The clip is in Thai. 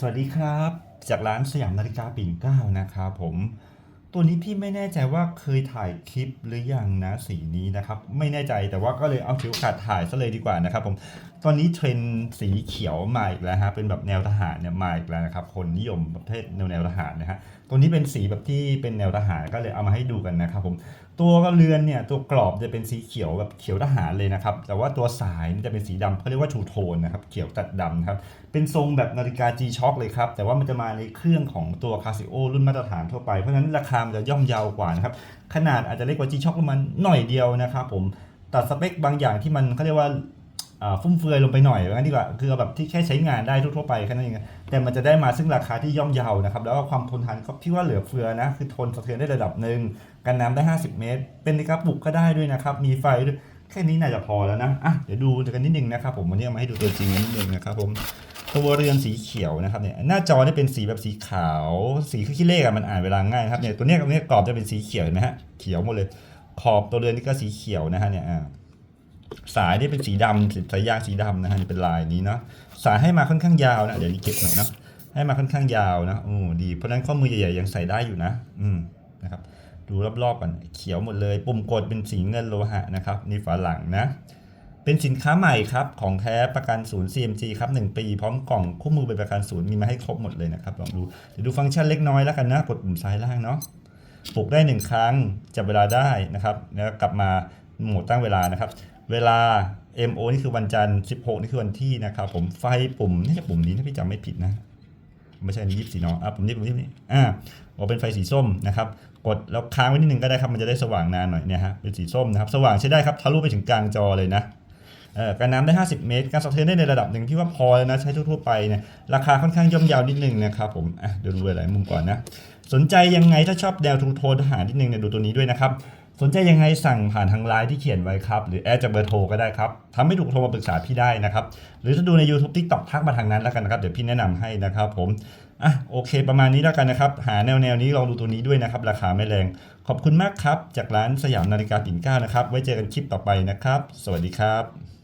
สวัสดีครับ จากร้านสยามนาฬิกาปิ่นเก้านะครับผม ตัวนี้พี่ไม่แน่ใจว่าเคยถ่ายคลิปหรือยังนะสีนี้นะครับไม่แน่ใจแต่ว่าก็เลยเอาถือโอกาสถ่ายซะเลยดีกว่านะครับผมตอนนี้เทรนสีเขียวมาอีกแล้วฮะเป็นแบบแนวทหารเนี่ยมาอีกแล้วนะครับคนนิยมประเภทแนวแนวทหารนะฮะตัวนี้เป็นสีแบบที่เป็นแนวทหารก็เลยเอามาให้ดูกันนะครับผมตัวเรือนเนี่ยตัวกรอบจะเป็นสีเขียวแบบเขียวทหารเลยนะครับแต่ว่าตัวสายนี่จะเป็นสีดำเขาเรียกว่าทูโทนนะครับเขียวตัดดำครับเป็นทรงแบบนาฬิกา G-Shock เลยครับแต่ว่ามันจะมาในเครื่องของตัว Casio รุ่นมาตรฐานทั่วไปเพราะฉะนั้นราคามันจะย่อมยาวกว่านะครับ ขนาดอาจจะเล็กกว่า G-Shock ประมาณหน่อยเดียวนะครับผมตัดสเปคบางอย่างที่มันเขาเรียกว่าฟุ่มเฟือยลงไปหน่อยว่างั้นดีกว่าคือแบบที่แค่ใช้งานได้ทั่วไปแค่นั้นเองแต่มันจะได้มาซึ่งราคาที่ย่อมเยาวนะครับ แล้วก็ความทนทานก็พี่ว่าเหลือเฟือนะคือทนสะเทือนได้ระดับหนึ่งกันน้ำได้ 50 เมตร เป็นนาฬิกาปลุกก็ได้ด้วยนะครับ มีไฟด้วยแค่นี้น่าจะพอแล้วนะอะเดี๋ยวดูกันนิดนึงนะครับผมวันนี้มาให้ดูตัวจริงกันนิดนึงนะครับผม ตัวเรือนสีเขียวนะครับเนี่ยหน้าจอเนี่ยเป็นสีแบบสีขาว สีขี้เลขอะมันอ่านเวลาง่ายครับเนี่ยตัวเนี้ยกับเนี้ยกรอบจะเป็นสีเขียวเห็นไหมฮะเขียวหมดเลยขอบตัวเรือนนี่ก็สีเขียวนะฮะเนี่ยสายนี่เป็นสีดำสายยางสีดำนะฮะเป็นลายนี้เนาะสายให้มาค่อนข้างยาวนะเดี๋ยวนี้เก็บหน่อยนะให้มาค่อนข้างยาวนะโอ้ดีเพราะฉะนั้นข้อมือใหญ่ๆยังใส่ได้อยู่นะ อืมนะครับดูรอบๆกันเขียวหมดเลย ปุ่มกดเป็นสีเงินโลหะนะครับนี่ฝาหลังนะ เป็นสินค้าใหม่ครับของแท้ประกันศูนย์ CMG ครับ1ปี พร้อมกล่องคู่มือเป็นประกันศูนย์มีมาให้ครบหมดเลยนะครับลองดูเดี๋ยวดูฟังก์ชันเล็กน้อยแล้วกันนะกดปุ่มซ้ายล่างเนาะปลุกได้ 1 ครั้งจับเวลาได้นะครับแล้วกลับมาโหมดตั้งเวลานะครับ เวลา MO นี่คือวันจันทร์ 16 นี่คือวันที่นะครับผมไฟปุ่มนี่จะปุ่มนี้ถ้าพี่จำไม่ผิดนะ ไม่ใช่นี่ยี่สิบเนาะอะปุ่มนี้ปุ่มนี่นี้อ่าออกเป็นไฟสีส้มนะครับกดแล้วค้างไว้นิดนึงก็ได้ครับมันจะได้สว่างนานหน่อยเนี่ยฮะเป็นสีส้มนะครับสว่างใช้ได้ครับทะลุไปถึงกลางจอเลยนะ การน้ำได้ 50 เมตร การสะเทือนได้ในระดับหนึ่งที่ว่าพอแล้วนะใช้ทั่วๆไปเนี่ยราคาค่อนข้างย่อมเยาวนิดนึงนะครับผมเดี๋ยวดูหลายมุมก่อนนะสนใจยังไงถ้าชอบแนวทูโทนทหารนิดนึงเนี่ยดูตัวนี้ด้วยนะครับสนใจยังไงสั่งผ่านทางไลน์ที่เขียนไว้ครับ หรือแอดจากเบอร์โทรก็ได้ครับทำไม่ถูกโทรมาปรึกษาพี่ได้นะครับ หรือถ้าดูใน YouTube TikTok ทักมาทางนั้นแล้วกันนะครับ เดี๋ยวพี่แนะนำให้นะครับผมอะโอเค ประมาณนี้แล้วกันนะครับ หาแนวแนวนี้ลองดูตัวนี้ด้วยนะครับ ราคาไม่แรง ขอบคุณมากครับ จากร้านสยามนาฬิกาปิ่นเก้านะครับ ไว้เจอกันคลิปต่อไปนะครับ สวัสดีครับ